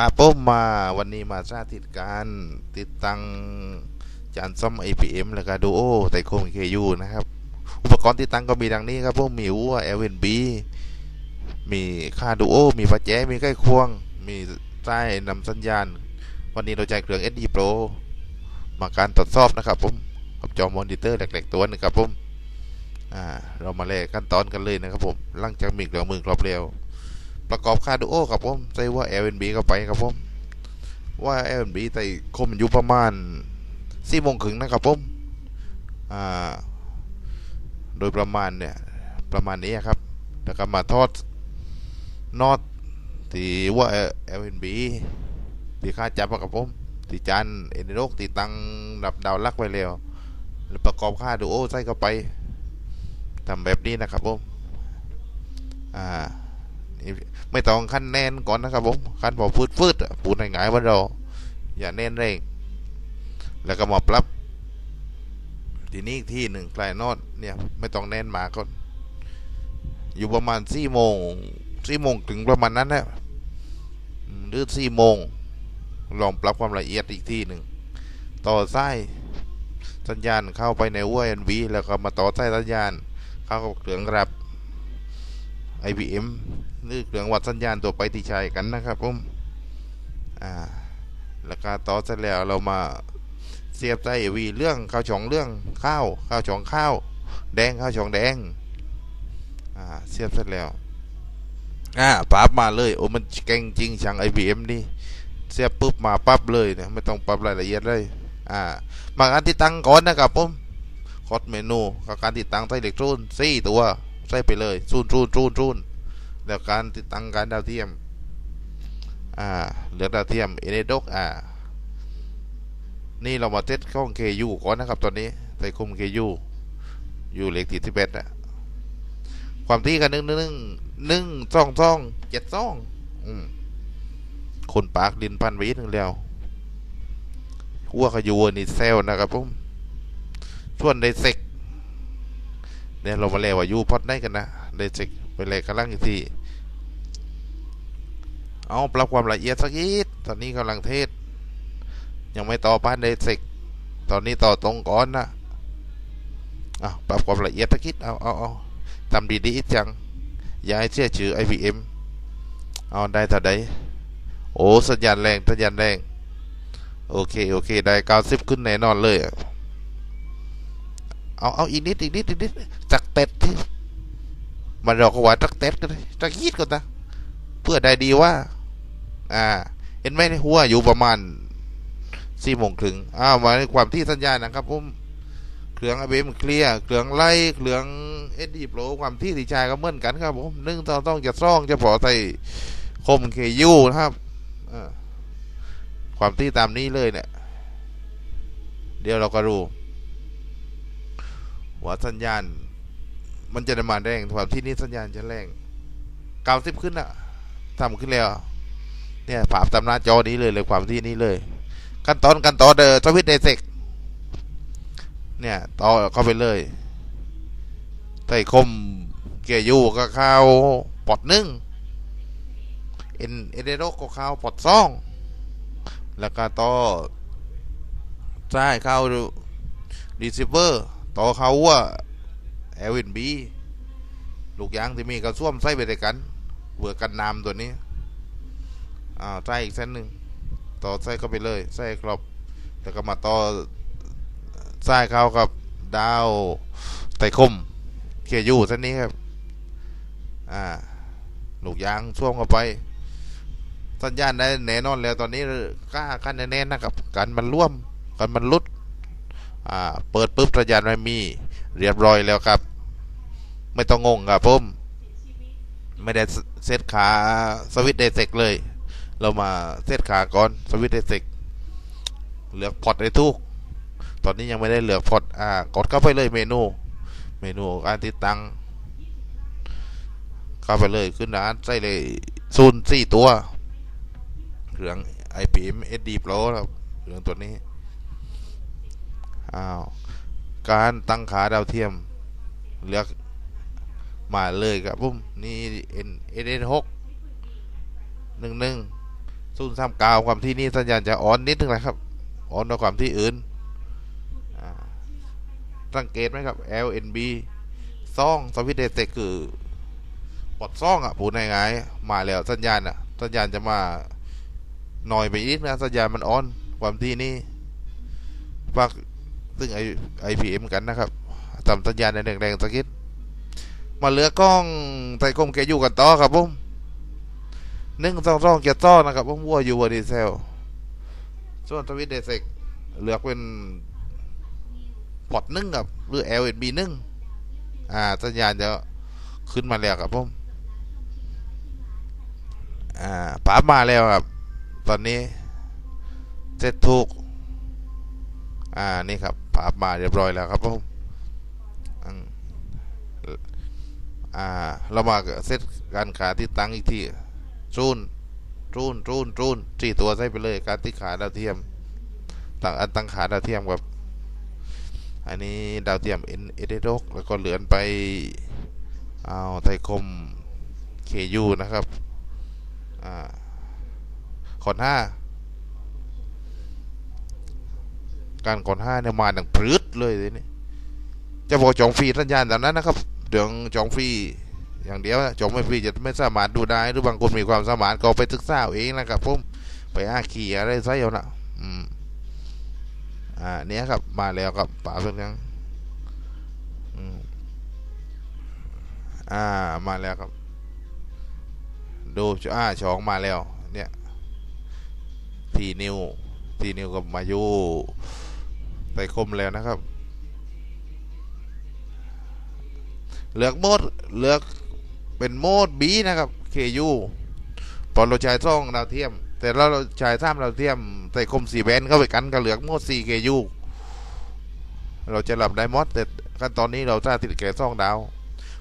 ครับผมมาวันนี้มาสาธิตการติดตั้งจานซ่อม IPM แล้วก็ดูโอไตโคม KU นะครับ อุปกรณ์ติดตั้งก็มีดังนี้ครับผมมีหัว LNB มีค่าดูโอมีประแจมีไก้ควง มีใต้นำสัญญาณ วันนี้เราใช้เครื่อง SD Pro มาการตรวจสอบนะครับผมกับจอมอนิเตอร์แหลกๆตัวหนึงครับผมอ่าเรามาแลกขั้นตอนกันเลยนะครับผมหลังจากมีเครื่องมือครบเร็ว ประกอบคาดูโอครับผมใส่ว่า LNB เข้าไปครับผมว่า LNB แต่คมอยู่ประมาณสี่โมงครึ่งนะครับผมอ่าโดยประมาณเนี่ยประมาณนี้ครับแล้วก็มาทอดนอตที่ว่า LNB ที่ค่าจับอะครับผมที่จานเอ็นโรกที่ตังดับดาวลักไว้แล้วแล้วประกอบค่าดูโอใส่เข้าไปทำแบบนี้นะครับผมอ่า ไม่ต้องขั้นแน่นก่อนนะครับผมขั้นพอฟืดฟืดๆปูนง่ายๆวันเราอย่าแน่นเร่ง แล้วก็มาปรับทีนี้ที่หนึ่งกลนอดเนี่ยไม่ต้องแน่นมากก่อยู่ประมาณสี่โมงสี่โมงถึงประมาณนั้นแหละหรือสี่โมงลองปรับความละเอียดอีกที่หนึ่งต่อสายสัญญาณเข้าไปในวัว NV แล้วก็มาต่อสายสัญญาณเข้ากับเครื่องรับ IBM หรือเครื่องวัดสัญญาณตัวไปที่ใช้กันนะครับผมอ่าแล้วก็ต่อเสร็จแล้วเรามาเสียบใส่วีเรื่องข้าวช่องเรื่องข้าวข้าวช่องข้าวแดงข้าวช่องแดงอ่าเสียบเสร็จแล้วอ่าปั๊บมาเลยโอ้มันเก่งจริงช่าง IBM นี่เสียบปุ๊บมาปั๊บเลยเนี่ยไม่ต้องปรับรายละเอียดเลยอ่ามาการติดตั้งก่อนนะครับผมคอดเมนูกับการติดตั้งใส่เล็กรูนสี่ตัวใส่ไปเลยซูนซูนซูนซูน แล้วการติดตั้งการดาวเทียมอ่าเหลือดาวเทียมเอเนดกอ่านี่เรามาเทสข้อง KU ก่อนนะครับ ตอนนี้ใส่คุม KU อยู่เหล็กที่สิบเอ็ดอะความที่กันหนึ่งหนึ่งหนึ่งสองสองเจ็ดสองคนปากดินพันไว้หนึ่งแล้วหัวขยูนี่เซลนะครับผมส่วนไดเซกเนี่ยเรามาเล่ว่ายูพอดได้กันนะไดเซกไปเลยกำลังอีกที เอาปรับความละเอียดสักนิดตอนนี้กำลังเทศ ยังไม่ต่อป้านเดซิกตอนนี้ต่อตรงก่อนนะอะปรับความละเอียดสักนิดเอาเอาเอาทำดีๆอีจังย่าให้เชื่อชื่อ IBM เอาได้เท่าใดโอ้สัญญาณแรงสัญญาณแรงโอเคโอเคได้เก้าสิบขึ้นแน่นอนเลยเอาเอาอีกนิดอีกนิดอีกนิดจากเต็ดที่มันเราก็ว่าจักเต็ดกันเลยจักยีดก่อนนะเพื่อได้ดีว่า อ่า เห็นไหมในหัวอยู่ประมาณสี่โมงครึ่งอ้าวมาในความที่สัญญาณนะครับผมเครื่องอเบมเคลียร์เครื่องไล่เครื่องเอสดีโปรความที่ที่ชายก็เหมือนกันครับผมนึ่งต้องต้องจะซ่องจะพอใส่คมเคยูนะครับอ่าความที่ตามนี้เลยเนี่ย เดี๋ยวเราก็รู้ว่าสัญญาณ มันจะมาแรงความที่นี่สัญญาณจะแรงเก้าสิบขึ้นอะทำขึ้นแล้ว เนี่ยภาพตำหน้าจอนี้เลยเลยความที่นี้เลย ขั้นตอนขั้นตอนเดอสวิตเดเซกเนี่ยต่อเข้าไปเลยไต่คมเกียร์ยูก็เข้าปอดหนึ่งเอ็นเอเดโรก็เข้าปอดสองแล้วก็ต่อใช่เข้าดีซิเวอร์ต่อเข้าว่าเอวินบีลูกยางที่มีกระส้วมใส่ไปด้วยกันเบื่อกันน้ำตัวนี้ อ่าใส่อีกเส้นหนึ่งต่อใส่เข้าไปเลยใส่ครบแล้วก็มาต่อใส่เข้ากับดาวไตรคมเขียอยู่เส้นนี้ครับอ่าลูกยางช่วงเข้าไปสัญญาณได้แน่นอนแล้วตอนนี้กล้ากันแน่ๆนะครับกันมันร่วมกันมันลุดอ่าเปิดปุ๊บสัญญาณไม่มีเรียบร้อยแล้วครับ ไม่ต้องงงครับผมไม่ได้เซตขาสวิตเดเซกเลย เรามาเซตขาก่อนสวิตเดเซกเลือกพอร์ตได้ทุก ตอนนี้ยังไม่ได้เลือกพอร์ตอ่ากดเข้าไปเลยเมนู เมนูการติดตั้งเข้าไปเลยขึ้นร้านใส่เลยซูนสี่ตัวเครื่อง IPM SD Pro ครับเครื่องตัวนี้อ้าวการตั้งขาดาวเทียม เลือกมาเลยครับผมนี่เอ็นเอ็นหกหนึ่งหนึ่ง ศูนย์สามเก้าความที่นี่สัญญาณจะอ่อนนิดนึงนะครับอ่อนกว่าความที่อื่นสังเกตไหมครับ LNB ซ่องสวิตเดเตกคือปลดซ่องอะพูดง่ายๆมาแล้วสัญญาณอะ สัญญาณจะมาหน่อยไปอีกนะ สัญญาณมันอ่อนความที่นี่ฝากซึ่งไอไอพีเอ็มกันนะครับทำสัญญาณในแรงๆสักนิดมาเหลือกล้องไต่กลมแกอยู่กันต่อครับผม หนึ่งสองสองเกียร์ต่อนะครับผมวัวอยู่วัวดีเซลส่วนสวิตเดเซกเหลือเป็นพอร์ตนึ่งครับหรือ LNB นึ่งอ่าสัญญาณจะขึ้นมาแล้วครับผมอ่าป๋ามาแล้วครับ ตอนนี้เสร็จถูก อ่านี่ครับป๋ามาเรียบร้อยแล้วครับผมอืมอ่าเรามาเซตการขาที่ตั้งอีกที จูนจูนจูนจูนสี่ตัวใส่ไปเลยการที่ขาดาวเทียมตั้งอันตั้งขาดาวเทียมกับ อันนี้ดาวเทียมเอ็นเอเดโดกแล้วก็เหลือนไปเอาไทยคมเคยูนะครับอ่าขอนห้าการขอนห้าเนี่ยมาดังพรืดเลยทีนี้จะบอกจองฟรีสัญญาณแบบนั้นนะครับ เดี๋ยวจองฟรี อย่างเดียวจองไม่ฟรีจะไม่สามารถดูได้หรือบางคนมีความสามารถก็ไปศึกษาเอาเองนะครับผมไปอาขี่อะไรใส่เอางนะอืมอ่าเนี้ยครับมาแล้วครับป่าเพื่อนยังอืมอ่ามาแล้วครับ ดูอ่าชองมาแล้ว เนี่ยทีนิวทีนิวกับมายูไปคมแล้วนะครับ เลือกโหมดเลือก เป็นโหมดบีนะครับ KU ตอนเราใช้ซ่องดาวเทียม แต่เราใช้ซ้ำดาวเทียมใส่คมสีแบนเข้าไปกันก็เหลือกโหมด 4 KU เราจะหลับได้หมดแต่ขั้นตอนนี้เราจะติดแก่ซ่องดาว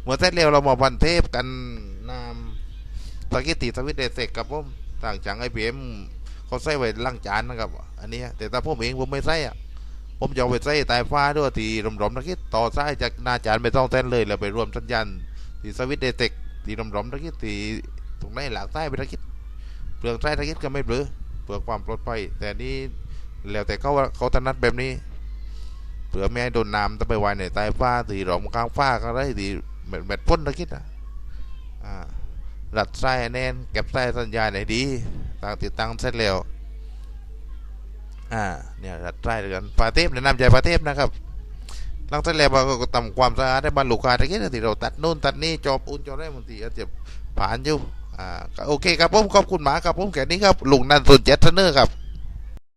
เมื่อเสร็จแล้วเรามาพันเทปกันนามตะกี้ติดสวิตเดเซกกับผมต่างจากไอพีเอ็มเขาใส่ไว้ล่างจานนะครับ อันนี้แต่ถ้าผมเองผมไม่ใส่อะผมจะเอาไปใส่ใต้ฟ้าด้วยที่รมๆตะกี้ต่อสายจากหน้าจานไม่ต้องเต้นเลยแล้วไปรวมสัญญาณที่สวิตเดเซก ที่รมๆตะกี้ที่ตรงไหนหลักใต้ไปตะกี้เปลือกใต้ตะกี้ก็ไม่เบลอเพื่อความปลอดภัยแต่นี่แล้วแต่เขาว่าเขาถนัดแบบนี้เผื่อไม่ให้โดนน้ำต้องไปไว้ในใต้ฟ้าที่รมกลางฟ้าก็ได้ที่แมทแมทพ่นตะคิดอะอ่ารัดไส้แน่นเก็บไส้สัญญาไหนดีตั้งติดตั้งเสร็จแล้วอ่าเนี่ยรัดไส้ด้วยกันปาเทพแนะนำใจปาเทพนะครับ ลังเสร็จแล้วเราก็ทำความสะอาดได้บรรลุการตะกี้ที่เราตัดนู่นตัดนี่จอบอุ่นจอบได้บางทีอาจจะผ่านอยู่อ่าโอเคครับผมขอบคุณหมาครับผมแค่นี้ครับลุงนันสุดเจ็ดเทนเนอร์ครับ